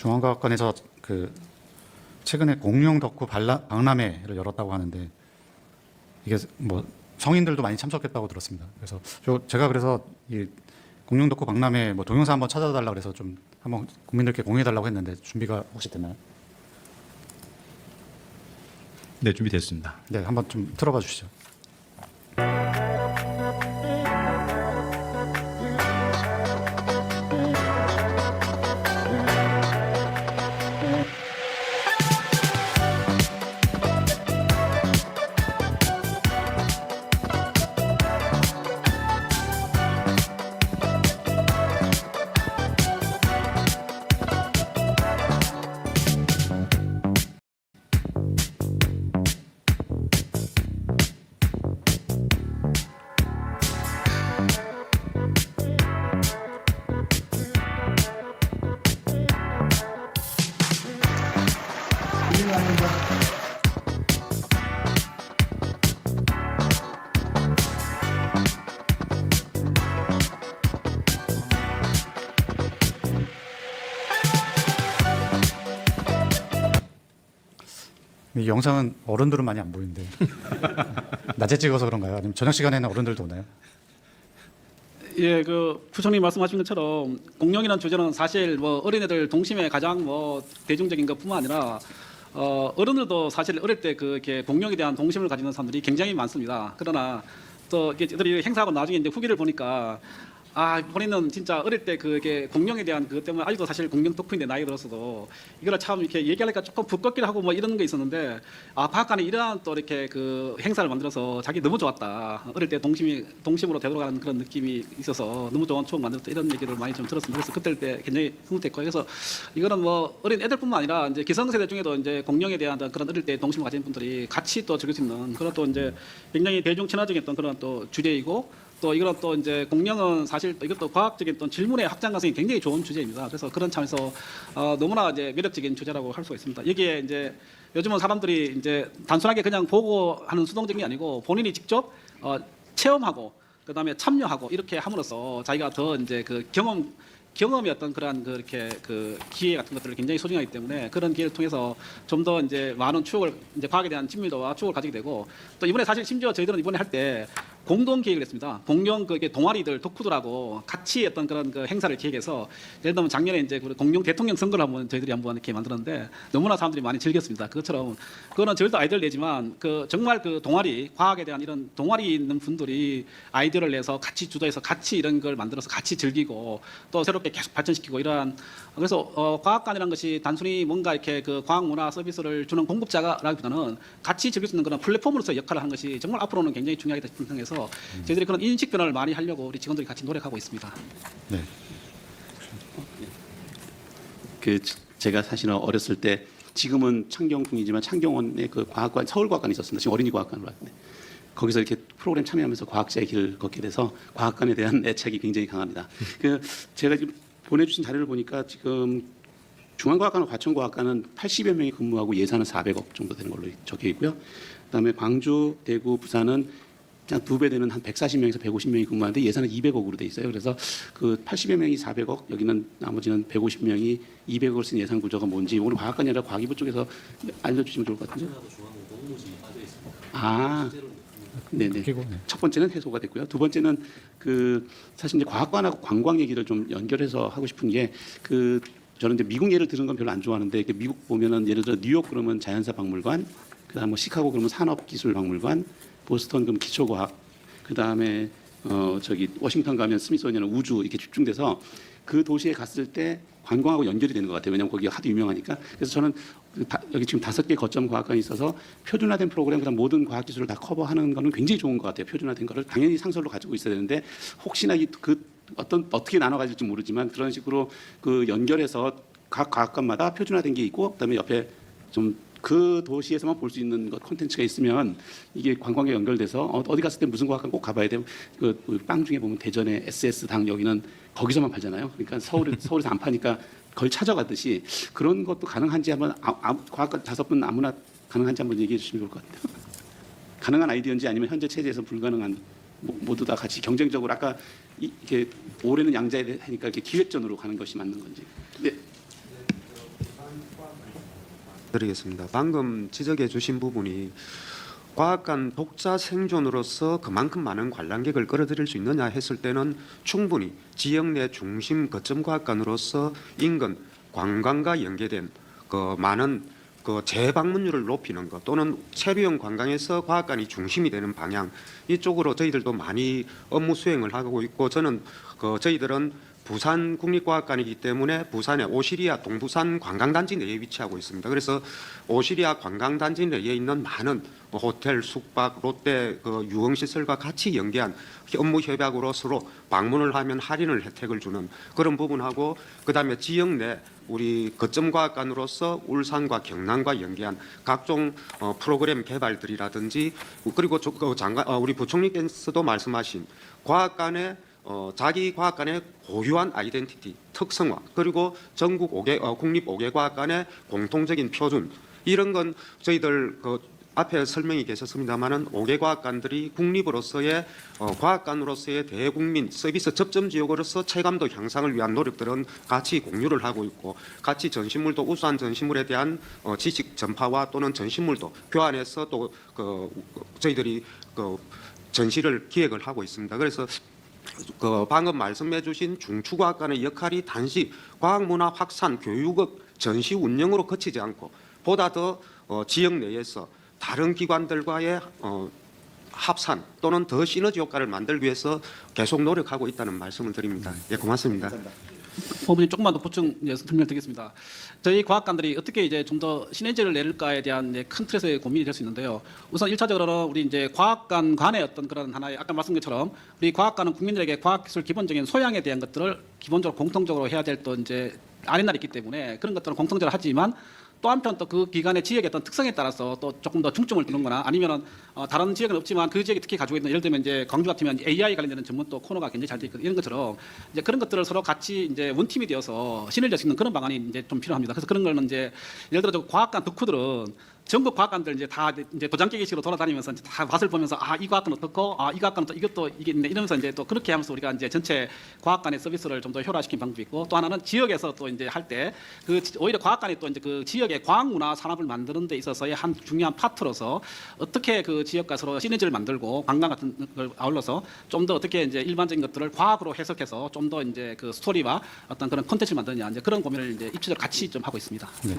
중앙과학관에서 그 최근에 공룡 덕후 박람회를 열었다고 하는데 이게 뭐 성인들도 많이 참석했다고 들었습니다. 그래서 저 제가 그래서 이 공룡 덕후 박람회 뭐 동영상 한번 찾아달라 그래서 좀 한번 국민들께 공유해 달라고 했는데 준비가 혹시 됐나요? 네, 준비됐습니다. 네, 한번 좀 틀어봐 주시죠. 이 영상은 어른들은 많이 안 보이는데 낮에 찍어서 그런가요? 아니면 저녁 시간에는 어른들도 오나요? 예, 그 부총리 말씀하신 것처럼 공룡이라는 주제는 사실 뭐 어린애들 동심의 가장 뭐 대중적인 것뿐만 아니라 어, 어른들도 사실 어릴 때 그 이렇게 공룡에 대한 동심을 가지는 사람들이 굉장히 많습니다. 그러나 또 이렇게 저들이 행사하고 나중에 이제 후기를 보니까 아 본인은 진짜 어릴 때 그게 공룡에 대한 그것 때문에 아직도 사실 공룡 덕후인데 나이 들었어도 이거를 참 이렇게 얘기하니까 조금 부끄럽기도 하고 뭐 이런 게 있었는데 아 과학관이 이러한 또 이렇게 그 행사를 만들어서 자기 너무 좋았다. 어릴 때 동심이 동심으로 되돌아가는 그런 느낌이 있어서 너무 좋은 추억 만들었다 이런 얘기를 많이 좀 들었습니다. 그래서 그때 때 굉장히 흐뭇했고 그래서 이거는 뭐 어린 애들뿐만 아니라 이제 기성세대 중에도 이제 공룡에 대한 그런 어릴 때 동심을 가진 분들이 같이 또 즐길 수 있는 그런 또 이제 굉장히 대중 친화적인 어떤 그런 또 주제이고 또 이런 또 이제 공룡은 사실 또 이것도 과학적인 또 질문의 확장 가능성이 굉장히 좋은 주제입니다. 그래서 그런 차원에서 어, 너무나 이제 매력적인 주제라고 할 수가 있습니다. 여기에 이제 요즘은 사람들이 이제 단순하게 그냥 보고 하는 수동적인 게 아니고 본인이 직접 어, 체험하고 그다음에 참여하고 이렇게 함으로써 자기가 더 이제 그 경험 경험이 어떤 그러한 그 이렇게 그 기회 같은 것들을 굉장히 소중하기 때문에 그런 기회를 통해서 좀 더 이제 많은 추억을 이제 과학에 대한 친밀도와 추억을 가지게 되고 또 이번에 사실 심지어 저희들은 이번에 할 때 공동 기획을 했습니다. 공룡 그게 동아리들 덕후들하고 같이 어떤 그런 그 행사를 기획해서 예를 들면 작년에 이제 그 공룡 대통령 선거를 한번 저희들이 한번 이렇게 만들었는데 너무나 사람들이 많이 즐겼습니다. 그것처럼 그거는 저희도 아이디어를 내지만 그 정말 그 동아리 과학에 대한 이런 동아리 있는 분들이 아이디어를 내서 같이 주도해서 같이 이런 걸 만들어서 같이 즐기고 또 새롭게 계속 발전시키고 이러한 그래서 어, 과학관이라는 것이 단순히 뭔가 이렇게 그 과학 문화 서비스를 주는 공급자라기보다는 같이 즐길 수 있는 그런 플랫폼으로서 역할을 하는 것이 정말 앞으로는 굉장히 중요하게 생각해서 저희들이 그런 인식 변화를 많이 하려고 우리 직원들이 같이 노력하고 있습니다. 네. 그 제가 사실은 어렸을 때 지금은 창경궁이지만 창경원의 그 과학관 서울과학관이 있었습니다. 지금 어린이 과학관으로 왔는데 거기서 이렇게 프로그램 참여하면서 과학자의 길을 걷게 돼서 과학관에 대한 애착이 굉장히 강합니다. 그 제가 지금 보내주신 자료를 보니까 지금 중앙과학관과 과천과학관은 80여 명이 근무하고 예산은 400억 정도 되는 걸로 적혀 있고요. 그다음에 광주, 대구, 부산은 두 배 되는 한 140명에서 150명이 근무하는데 예산은 200억으로 돼 있어요. 그래서 그 80여 명이 400억, 여기는 나머지는 150명이 200억을 쓴 예산 구조가 뭔지 오늘 과학관이 아니라 과기부 쪽에서 알려주시면 좋을 것 같은데. 아, 네네. 그리고 네. 첫 번째는 해소가 됐고요. 두 번째는 그 사실 이제 과학관하고 관광 얘기를 좀 연결해서 하고 싶은 게그 저는 이제 미국 예를 들은 건 별로 안 좋아하는데 미국 보면은 예를 들어 뉴욕 그러면 자연사 박물관, 그다음 뭐 시카고 그러면 산업기술 박물관, 보스턴 그럼 기초과학, 그 다음에 어 저기 워싱턴 가면 스미소니언은 우주 이렇게 집중돼서 그 도시에 갔을 때 관광하고 연결이 되는 것 같아요. 왜냐하면 거기가 하도 유명하니까. 그래서 저는 그 다- 여기 지금 다섯 개 거점 과학관이 있어서 표준화된 프로그램 그다음 모든 과학 기술을 다 커버하는 거는 굉장히 좋은 것 같아요. 표준화된 거를 당연히 상설로 가지고 있어야 되는데 혹시나 이 그 어떤 어떻게 나눠 가질지 모르지만 그런 식으로 그 연결해서 각 과학관마다 표준화된 게 있고 그다음에 옆에 좀 그 도시에서만 볼 수 있는 것 콘텐츠가 있으면 이게 관광에 연결돼서 어, 어디 갔을 때 무슨 과학관 꼭 가봐야 돼요. 그빵 중에 보면 대전에 SS 당 여기는 거기서만 팔잖아요. 그러니까 서울 서울에서 안 파니까 거의 찾아가듯이 그런 것도 가능한지 한번 아, 아, 과학관 다섯 분 아무나 가능한지 한번 얘기해 주시면 좋을 것 같아요. 가능한 아이디어인지 아니면 현재 체제에서 불가능한 모- 모두 다 같이 경쟁적으로 아까 이- 이렇게 올해는 양자에 하니까 이렇게 기획전으로 가는 것이 맞는 건지. 네. 드리겠습니다. 방금 지적해 주신 부분이 과학관 독자 생존으로서 그만큼 많은 관람객을 끌어들일 수 있느냐 했을 때는 충분히 지역 내 중심 거점 과학관으로서 인근 관광과 연계된 그 많은 그 재방문율을 높이는 것 또는 체류형 관광에서 과학관이 중심이 되는 방향 이쪽으로 저희들도 많이 업무 수행을 하고 있고 저는 그 저희들은 부산 국립과학관이기 때문에 부산의 오시리아 동부산 관광단지 내에 위치하고 있습니다. 그래서 오시리아 관광단지 내에 있는 많은 뭐 호텔, 숙박, 롯데 그 유흥 시설과 같이 연계한 업무 협약으로 서로 방문을 하면 할인을 혜택을 주는 그런 부분하고 그다음에 지역 내 우리 거점과학관으로서 울산과 경남과 연계한 각종 어, 프로그램 개발들이라든지 그리고 저- 그 장관 어, 우리 부총리께서도 말씀하신 과학관의 어, 자기 과학관의 고유한 아이덴티티, 특성화, 그리고 전국 5개, 어, 국립 5개 과학관의 공통적인 표준 이런 건 저희들 그 앞에 설명이 계셨습니다만은 5개 과학관들이 국립으로서의 어, 과학관으로서의 대국민 서비스 접점 지역으로서 체감도 향상을 위한 노력들은 같이 공유를 하고 있고 같이 전시물도 우수한 전시물에 대한 어, 지식 전파와 또는 전시물도 교환해서 또 그 저희들이 그 전시를 기획을 하고 있습니다. 그래서 그 방금 말씀해 주신 중추과학관의 역할이 단지 과학문화 확산, 교육의 전시 운영으로 그치지 않고 보다 더 어, 지역 내에서 다른 기관들과의 어, 합산 또는 더 시너지 효과를 만들기 위해서 계속 노력하고 있다는 말씀을 드립니다. 예, 고맙습니다. 법원님 조금만 더 보충 이제 설명을 드리겠습니다. 저희 과학관들이 어떻게 이제 좀 더 시너지를 내릴까에 대한 이제 큰 틀에서의 고민이 될 수 있는데요. 우선 일차적으로는 우리 이제 과학관 간의 어떤 그런 하나의 아까 말씀드린 것처럼 우리 과학관은 국민들에게 과학기술 기본적인 소양에 대한 것들을 기본적으로 공통적으로 해야 될 또 이제 아랫날이 있기 때문에 그런 것들은 공통적으로 하지만 또 한편 또 그 기관의 지역의 어떤 특성에 따라서 또 조금 더 중점을 두는거나 아니면은 어, 다른 지역은 없지만 그 지역이 특히 가지고 있는 예를 들면 이제 광주 같으면 AI 관련되는 전문 또 코너가 굉장히 잘 돼 있거든요. 이런 것처럼 이제 그런 것들을 서로 같이 이제 원팀이 되어서 신을 낼수 있는 그런 방안이 이제 좀 필요합니다. 그래서 그런 거는 이제 예를 들어 저 과학관 덕후들은 전국 과학관들 이제 다 이제 도장 깨기식으로 돌아다니면서 이제 다 맛을 보면서 아 이 과학관 어떻고 아 이 과학관 또 이것도 이게 있네 이러면서 이제 또 그렇게 하면서 우리가 이제 전체 과학관의 서비스를 좀 더 효율화시킨 방법이 있고 또 하나는 지역에서 또 이제 할 때 그 오히려 과학관이 또 이제 그 지역의 과학 문화 산업을 만드는 데 있어서의 한 중요한 파트로서 어떻게 그 지역과 서로 시너지를 만들고 관광 같은 걸 아울러서 좀 더 어떻게 이제 일반적인 것들을 과학으로 해석해서 좀 더 이제 그 스토리와 어떤 그런 콘텐츠를 만드느냐 이제 그런 고민을 이제 입체적으로 같이 좀 하고 있습니다. 네.